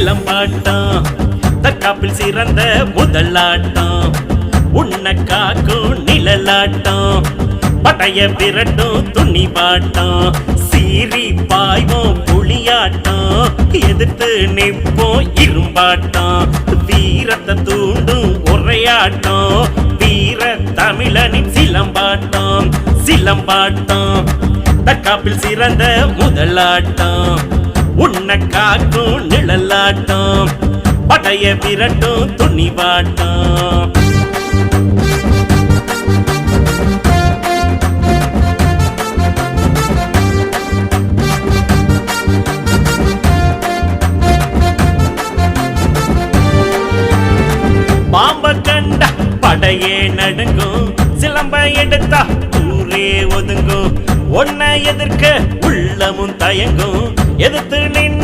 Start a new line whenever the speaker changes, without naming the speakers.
சிலம்பாட்டம் தற்காப்பில் சிறந்த முதலாட்டம் உன்னை காக்கும் நிழலாட்டம். படைய விரட்டும் துணிவாட்டம். சீறி பாய்வோம் புளியாட்டம் எதிர்த்து நிற்போம் இரும்பாட்டம். வீரத்தை தூண்டும் உரையாட்டம். வீர தமிழனின் சிலம்பாட்டம். சிலம்பாட்டம். தற்காப்பில் சிறந்த முதலாட்டம் உன்னை காக்கும் நிழலாட்டம் படைய விரட்டும் துணிவாட்டம். பாம்ப கண்ட படையே நடுங்கும் சிலம்ப எடுத்தா ஊரே ஒதுங்கும். ஒன்ன எதிர்க்க உள்ளமும் தயங்கும் எதிர்த்து நின்று